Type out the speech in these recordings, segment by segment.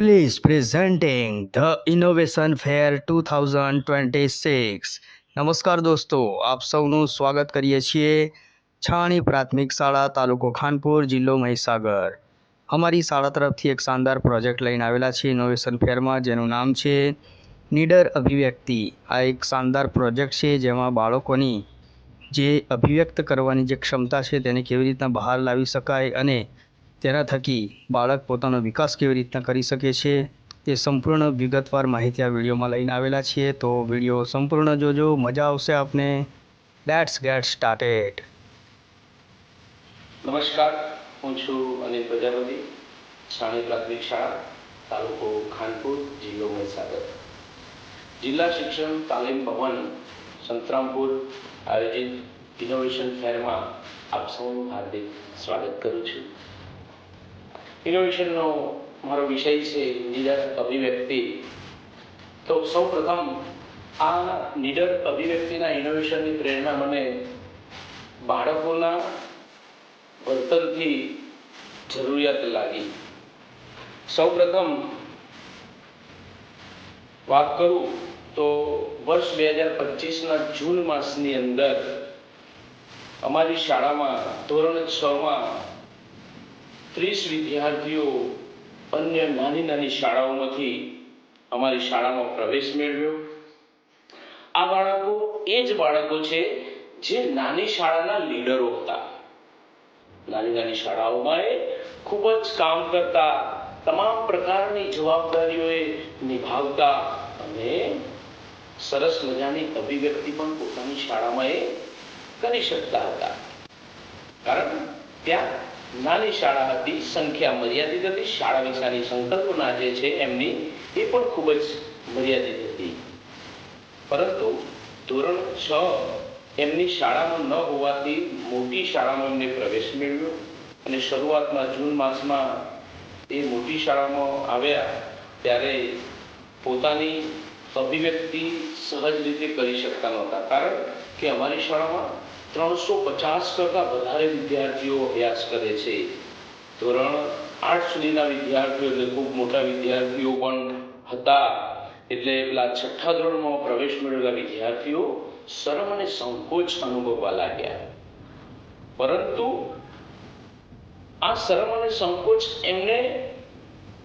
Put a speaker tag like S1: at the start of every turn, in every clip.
S1: Please presenting the Innovation Fair 2026 નમસ્કાર દોસ્તો આપ સૌનું સ્વાગત કરીએ છીએ છાણી પ્રાથમિક શાળા તાલુકો ખાનપુર જિલ્લો મહીસાગર અમારી શાળા તરફથી એક શાનદાર પ્રોજેક્ટ લઈને આવેલા છીએ ઇનોવેશન ફેરમાં જેનું નામ છે નીડર અભિવ્યક્તિ. આ એક શાનદાર પ્રોજેક્ટ છે જેમાં બાળકોની જે અભિવ્યક્ત કરવાની જે ક્ષમતા છે તેને કેવી રીતના બહાર લાવી શકાય અને તેના થકી બાળક પોતાનો વિકાસ કેવી રીતના કરી શકે છે, તે સંપૂર્ણ વિગતવાર માહિતી આ વિડીયોમાં લઈને આવેલા છીએ. તો વીડિયો સંપૂર્ણ જોજો, મજા આવશે આપને. લેટ્સ ગેટ સ્ટાર્ટેડ
S2: નમસ્કાર, હું છું અનિલ પ્રજાપતિ છાણી પ્રાથમિક શાળા, તાલુકો ખાનપુર, જિલ્લો મહીસાગર. જિલ્લા શિક્ષણ તાલીમ ભવન, સંતરામપુર, આયોજિત ઇનોવેશન ફેરમાં આપ સૌનું હાર્દિક સ્વાગત કરું છું. ઇનોવેશનનો મારો વિષય છે નિડર અભિવ્યક્તિ. તો સૌ પ્રથમ આ નિડર અભિવ્યક્તિના ઇનોવેશનની પ્રેરણા મને બાળકોના વર્તનથી જરૂરિયાત લાગી. સૌપ્રથમ વાત કરું તો વર્ષ બે હજાર પચીસના જૂન માસની અંદર અમારી શાળામાં ધોરણ છમાં ત્રીસ વિદ્યાર્થીઓ અન્ય નાની નાની શાળાઓમાંથી અમારી શાળામાં પ્રવેશ મેળવ્યો. આ બાળકો એ જ બાળકો છે જે નાની શાળાના લીડરો હતા. નાની નાની શાળાઓમાં એ ખૂબ જ કામ કરતા, તમામ પ્રકારની જવાબદારીઓ એ નિભાવતા અને સરસ મજાની અભિવ્યક્તિ પણ પોતાની શાળામાં એ કરી શકતા હતા. કારણ ત્યાં નાની શાળા હતી સંખ્યા મર્યાદિત હતી. શાળા વિશાની સંકલ્પના જે છે એમની, એ પણ ખૂબ જ મર્યાદિત હતી. પરંતુ ધોરણ છ એમની શાળામાં ન હોવાથી મોટી શાળામાં એમને પ્રવેશ મેળવ્યો અને શરૂઆતમાં જૂન માસમાં એ મોટી શાળામાં આવ્યા ત્યારે પોતાની અભિવ્યક્તિ સહજ રીતે કરી શકતા નહોતા. કારણ કે અમારી શાળામાં ત્રણસો પચાસ કરતાં વધારે વિદ્યાર્થીઓ અભ્યાસ કરે છે. ધોરણ આઠ સુધીના વિદ્યાર્થીઓ એટલે ખૂબ મોટા વિદ્યાર્થીઓ પણ હતા. એટલે પેલા છઠ્ઠા ધોરણમાં પ્રવેશ મેળવેલા વિદ્યાર્થીઓ શરમ અને સંકોચ અનુભવવા લાગ્યા. પરંતુ આ શરમ અને સંકોચ એમને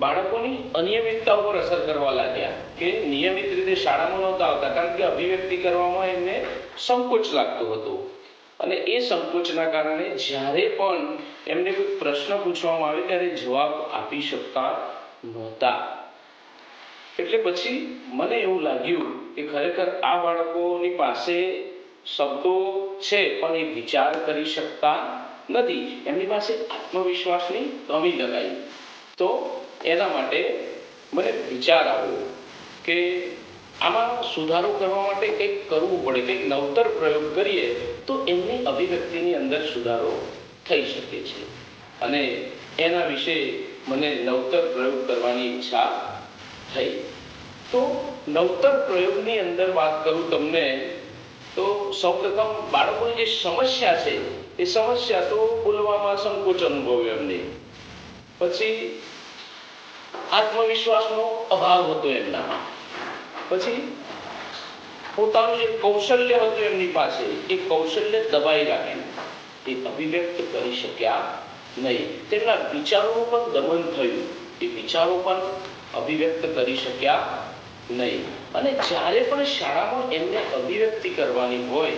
S2: બાળકોની અનિયમિતતા ઉપર અસર કરવા લાગ્યા કે નિયમિત રીતે શાળામાં નહોતા આવતા. કારણ કે અભિવ્યક્તિ કરવામાં એમને સંકોચ લાગતો હતો. અને એ સંકોચના કારણે જ્યારે પણ એમને કોઈ પ્રશ્ન પૂછવામાં આવે ત્યારે જવાબ આપી શકતા નહોતા. એટલે પછી મને એવું લાગ્યું કે ખરેખર આ બાળકોની પાસે શબ્દો છે, પણ એ વિચાર કરી શકતા નથી. એમની પાસે આત્મવિશ્વાસની કમી લગાઈ. તો એના માટે મને વિચાર આવ્યો કે આમાં સુધારો કરવા માટે કંઈક કરવું પડે, કંઈક નવતર પ્રયોગ કરીએ, તો એમની અભિવ્યક્તિની અંદર સુધારો થઈ શકે છે. અને એના વિશે મને નવતર પ્રયોગ કરવાની ઈચ્છા થઈ. તો નવતર પ્રયોગની અંદર વાત કરું તમને, તો સૌપ્રથમ બાળકોની જે સમસ્યા છે, એ સમસ્યા તો બોલવામાં સંકોચ અનુભવ્યો એમને. પછી આત્મવિશ્વાસનો અભાવ હતો એમનામાં. પછી પોતાનું જે કૌશલ્ય હતું એમની પાસે, એ કૌશલ્ય દબાઈ રાખે. એ અભિવ્યક્ત કરી શક્યા નહીં. તેમના વિચારોનું પણ દમન થયું. એ વિચારો પણ અભિવ્યક્ત કરી શક્યા નહીં. અને જ્યારે પણ શાળામાં એમને અભિવ્યક્તિ કરવાની હોય,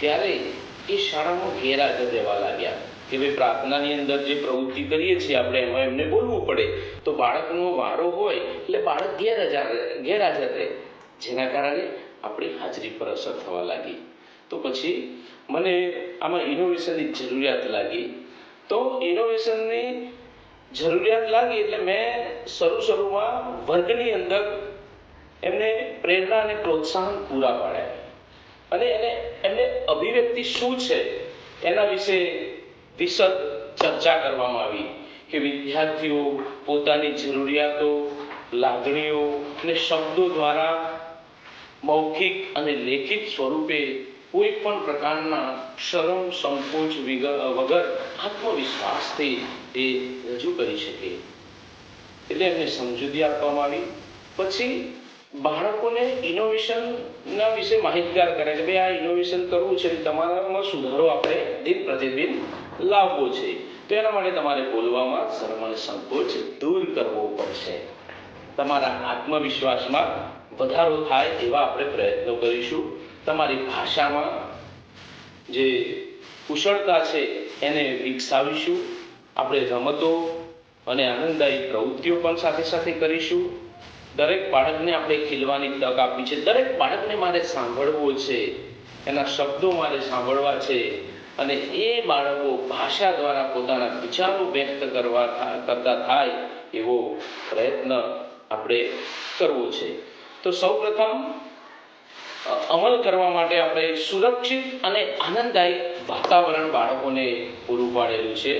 S2: ત્યારે એ શાળામાં ગેરહાજર રહેવા લાગ્યા. કે ભાઈ, પ્રાર્થનાની અંદર જે પ્રવૃત્તિ કરીએ છીએ આપણે, એમાં એમને બોલવું પડે. તો બાળકનો વારો હોય, એટલે બાળક ગેરહાજર ગેરહાજર રહે. જેના કારણે આપણી હાજરી પર અસર થવા લાગી. તો પછી મને આમાં ઇનોવેશનની જરૂરિયાત લાગી. તો ઇનોવેશનની જરૂરિયાત લાગી એટલે મેં શરૂ શરૂમાં વર્ગની અંદર એમને પ્રેરણા અને પ્રોત્સાહન પૂરા પાડ્યા. અને એને, એમને અભિવ્યક્તિ શું છે એના વિશે વિશદ ચર્ચા કરવામાં આવી કે વિદ્યાર્થીઓ પોતાની જરૂરિયાતો, લાગણીઓ અને શબ્દો દ્વારા મૌખિક અને લેખિત સ્વરૂપે કોઈ પણ પ્રકારના શરમ, સંકોચ વિગ- વગર આત્મવિશ્વાસથી એ રજૂ કરી શકે. એટલે એમને સમજૂતી આપવામાં આવી. પછી બાળકોને ઇનોવેશનના વિશે માહિતગાર કરે છે. ભાઈ, આ ઇનોવેશન કરવું છે. તમારામાં સુધારો આપણે દિન પ્રતિદિન લાવવો છે. તો એના માટે તમારે બોલવામાં શરમ અને સંકોચ દૂર કરવો પડશે. તમારા આત્મવિશ્વાસમાં વધારો થાય એવા આપણે પ્રયત્નો કરીશું. તમારી ભાષામાં જે કુશળતા છે એને વિકસાવીશું. આપણે રમતો અને આનંદદાયી પ્રવૃત્તિઓ પણ સાથે સાથે કરીશું. દરેક બાળકને આપણે ખીલવાની તક આપી છે. દરેક બાળકને મારે સાંભળવો છે. એના શબ્દો મારે સાંભળવા છે. અને એ બાળકો ભાષા દ્વારા પોતાના વિચારો વ્યક્ત કરવા કરતા થાય એવો પ્રયત્ન આપણે કરવો છે. તો સૌપ્રથમ અમલ કરવા માટે આપણે સુરક્ષિત અને આનંદદાયક વાતાવરણ બાળકોને પૂરું પાડેલું છે.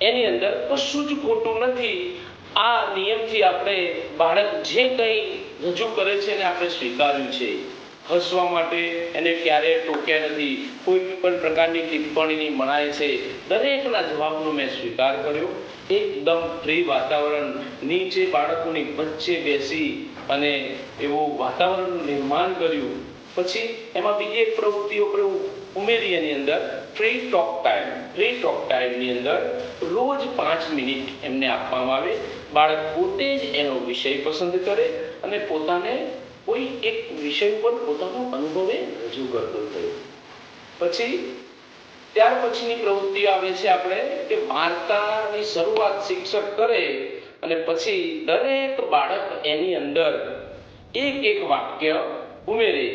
S2: એની અંદર કશું જ ખોટું નથી. આ નિયમથી આપણે બાળક જે કંઈ રજૂ કરે છે એને આપણે સ્વીકાર્યું છે. હસવા માટે એને ક્યારેય ટોક્યા નથી. કોઈ પણ પ્રકારની ટિપ્પણીની મનાય છે. દરેકના જવાબનો મેં સ્વીકાર કર્યો. એકદમ ફ્રી વાતાવરણ, નીચે બાળકોની વચ્ચે બેસી અને એવું વાતાવરણનું નિર્માણ કર્યું. પછી એમાં બીજી એક પ્રવૃત્તિઓ ઉમેરી એની અંદર free talk time free talk ટાઈમની અંદર રોજ પાંચ મિનિટ એમને આપવામાં આવે. બાળક પોતે જ એનો વિષય પસંદ કરે અને પોતાને કોઈ એક વિષય ઉપર પોતાનો અનુભવે રજૂ કરતો થયો પછી, ત્યાર પછીની પ્રવૃત્તિ આવે છે આપણે કે વાર્તાની શરૂઆત શિક્ષક કરે અને પછી દરેક બાળક એની અંદર એક એક વાક્ય ઉમેરે.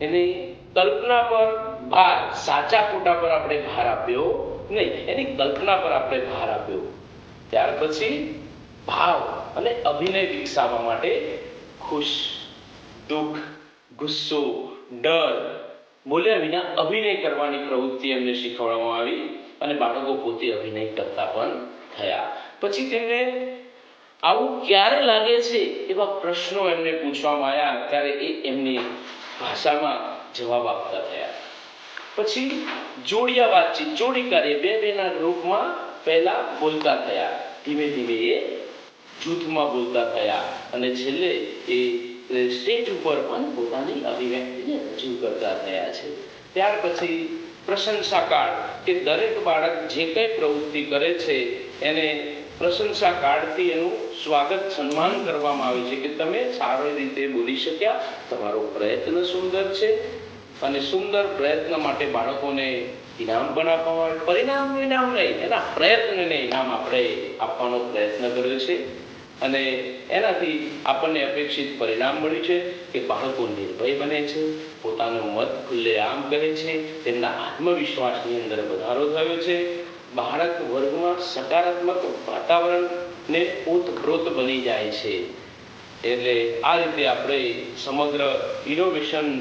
S2: એની કલ્પના પર ભાર, સાચા ખોટા પર આપણે ભાર આપ્યો નહીં, એની કલ્પના પર આપણે ભાર આપ્યો. ત્યાર પછી ભાવ અને અભિનય વિકસાવવા માટે ખુશ દુઃખ, ગુસ્સો, ડર, બોલ્યા વિના અભિનય કરવાની પ્રવૃત્તિ એમને શીખવવામાં આવી અને બાળકો પોતે અભિનય કરતા પણ થયા. પછી તેમને આવું ક્યારે લાગે છે એવા પ્રશ્નો એમને પૂછવામાં આવ્યા, ત્યારે એ એમની ભાષામાં જવાબ આપતા થયા. પછી જોડિયા વાતચીત, જોડી કાર્ય બે બેના રૂપમાં પહેલા બોલતા થયા. ધીમે ધીમે એ જૂથમાં બોલતા થયા અને છેલ્લે એ સ્ટેજ ઉપર પણ પોતાની અભિવ્યક્તિને રજૂ કરતા થયા છે. ત્યાર પછી પ્રશંસાકાળ, કે દરેક બાળક જે કંઈ પ્રવૃત્તિ કરે છે, એને પ્રશંસા કાર્ડથી એનું સ્વાગત, સન્માન કરવામાં આવે છે કે તમે સારી રીતે બોલી શક્યા, તમારો પ્રયત્ન સુંદર છે અને સુંદર પ્રયત્ન માટે બાળકોને ઇનામ પણ આપવામાં આવે. પરિણામ ઇનામ નહીં, એના પ્રયત્નને ઇનામ આપણે આપવાનો પ્રયત્ન કર્યો છે. અને એનાથી આપણને અપેક્ષિત પરિણામ મળ્યું છે કે બાળકો નિર્ભય બને છે, પોતાનો મત ખુલ્લેઆમ કહે છે, તેમના આત્મવિશ્વાસની અંદર વધારો થયો છે. બાળક વર્ગમાં સકારાત્મક વાતાવરણને ઓતપ્રોત બની જાય છે. એટલે આ રીતે આપણે સમગ્ર ઇનોવેશન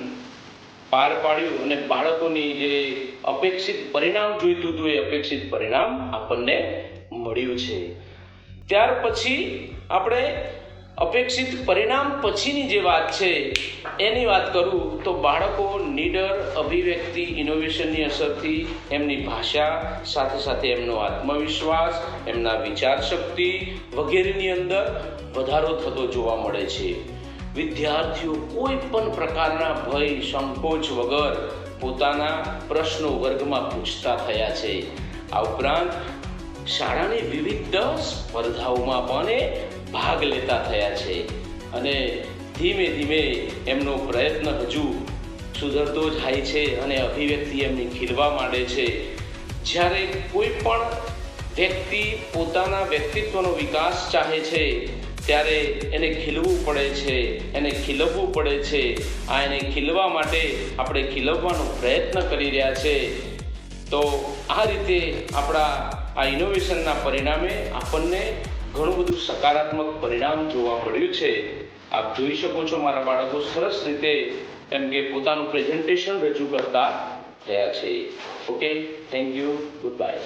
S2: પાર પાડ્યું અને બાળકોની જે અપેક્ષિત પરિણામ જોઈતું હતું એ અપેક્ષિત પરિણામ આપણને મળ્યું છે. ત્યાર પછી આપણે અપેક્ષિત પરિણામ પછીની જે વાત છે, એની વાત કરું તો બાળકો નીડર અભિવ્યક્તિ ઇનોવેશનની અસરથી એમની ભાષા, સાથે સાથે એમનો આત્મવિશ્વાસ, એમના વિચાર શક્તિ વગેરેની અંદર વધારો થતો જોવા મળે છે. વિદ્યાર્થીઓ કોઈ પણ પ્રકારના ભય, સંકોચ વગર પોતાના પ્રશ્નો વર્ગમાં પૂછતા થયા છે. આ ઉપરાંત શાળાની વિવિધ સ્પર્ધાઓમાં પણ એ ભાગ લેતા થયા છે. અને ધીમે ધીમે એમનો પ્રયત્ન હજુ સુધરતો જાય છે અને અભિવ્યક્તિ એમની ખીલવા માંડે છે. જ્યારે કોઈ પણ વ્યક્તિ પોતાના વ્યક્તિત્વનો વિકાસ ચાહે છે, ત્યારે એને ખીલવું પડે છે, એને ખીલવવું પડે છે. આ એને ખીલવા માટે આપણે ખીલવવાનો પ્રયત્ન કરી રહ્યા છે. તો આ રીતે આપણા આ ઇનોવેશનના પરિણામે આપણને ઘણું બધું સકારાત્મક પરિણામ જોવા મળ્યું છે. આપ જોઈ શકો છો મારા બાળકો સરસ રીતે એમ કે પોતાનું પ્રેઝન્ટેશન રજૂ કરતા થયા છે. Okay thank you good bye